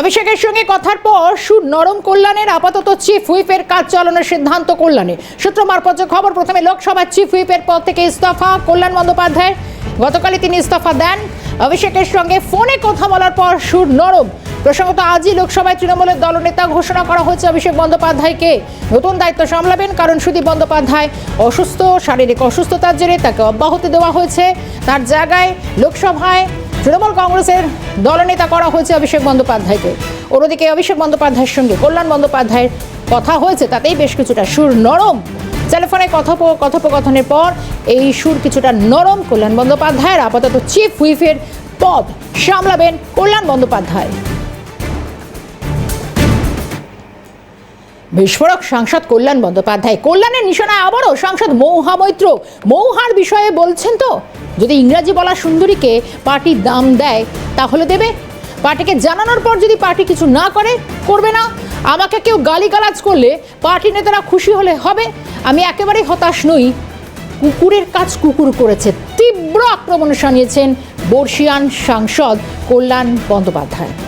অভিষেকের সঙ্গে কথার পর সুর নরম কল্যাণের আপাতত চিফ হুইপের কাজ চালানোর সিদ্ধান্ত কল্যাণে। সূত্র মারফত খবর, প্রথমে লোকসভার চিফ হুইপের পদ থেকে ইস্তফা, কল্যাণ বন্দ্যোপাধ্যায়, গতকালই তিনি ইস্তফা দেন। অভিষেকের সঙ্গে ফোনে কথা বলার পর সুর নরম। প্রসঙ্গত, আজই লোকসভায় তৃণমূলের দলনেতা ঘোষণা করা হয়েছে অভিষেক বন্দ্যোপাধ্যায়কে। নতুন দায়িত্ব সামলাবেন কারণ সুদীপ বন্দ্যোপাধ্যায় অসুস্থ, শারীরিক অসুস্থতার জেরে তাকে অব্যাহতি দেওয়া হয়েছে। তার জায়গায় লোকসভায় তৃণমূল কংগ্রেসের দলনেতা করা হয়েছে অভিষেক বন্দ্যোপাধ্যায়কে। অন্যদিকে অভিষেক বন্দ্যোপাধ্যায়ের সঙ্গে কল্যাণ বন্দ্যোপাধ্যায়ের কথা হয়েছে, তাতেই বেশ কিছুটা সুর নরম। টেলিফোনে কথোপ কথোপকথনের পর এই সুর কিছুটা নরম কল্যাণ বন্দ্যোপাধ্যায়ের। আপাতত চিফ হুইফের পদ সামলাবেন কল্যাণ বন্দ্যোপাধ্যায়। বিস্ফোরক সাংসদ কল্যাণ বন্দ্যোপাধ্যায়। কল্যাণের নিশানায় আবারও সাংসদ মৌহা মৈত্র। মৌহার বিষয়ে বলছেন তো, যদি ইংরাজি বলা সুন্দরীকে পার্টি দাম দেয়, তাহলে দেবে? পার্টিকে জানানোর পর যদি পার্টি কিছু না করে, করবে না। আমাকে কেউ গালিগালাজ করলে পার্টি নেতারা খুশি হলে হবে। আমি একেবারেই হতাশ নই। কুকুরের কাজ কুকুর করেছে। তীব্র আক্রমণ শানিয়েছেন বর্ষিয়ান সাংসদ কল্যাণ বন্দ্যোপাধ্যায়।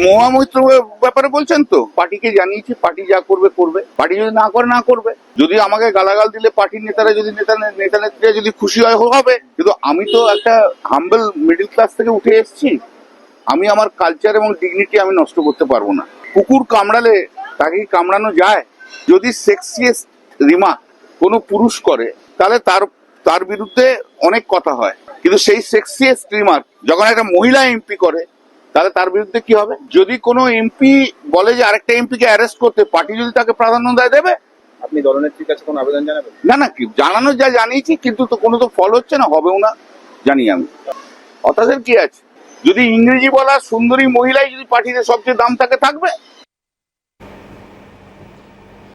মহামৈত্র ব্যাপারে বলছেন তো, পার্টিকে জানিয়েছি, পার্টি যা করবে করবে। পার্টি যদি না করে, না করবে। যদি আমাকে গালাগাল দিলে পার্টির নেতারা, যদি নেতা নেতা, নেত্রীরা যদি খুশি হয় হবে। কিন্তু আমি তো একটা হাম্বল মিডিল ক্লাস থেকে উঠে এসেছি। আমি আমার কালচার এবং ডিগনিটি আমি নষ্ট করতে পারব না। কুকুর কামড়ালে তাকে কামড়ানো যায়? যদি সেক্সিয়েস্ট রিমা কোনো পুরুষ করে, তাহলে তার তার বিরুদ্ধে অনেক কথা হয়। কিন্তু সেই সেক্সিয়েস্ট রিমার্ক যখন একটা মহিলা এমপি করে তাহলে তার বিরুদ্ধে কি হবে? যদি কোনো এমপি বলে যে আরেকটা এমপিকে অ্যারেস্ট করতে পার্টি যদি তাকে প্রাধান্য দেয় দেবে? আপনি দলনেত্রীর কাছে কোনো আবেদন জানাবেন? না না কি জানানো যা জানিয়েছি কিন্তু তো কোনো তো ফল হচ্ছে না হবেও না জানি আমি। হতাশের কি আছে? যদি ইংরেজি বলা সুন্দরী মহিলাই যদি পার্টিতে সবচেয়ে দাম থাকে থাকবে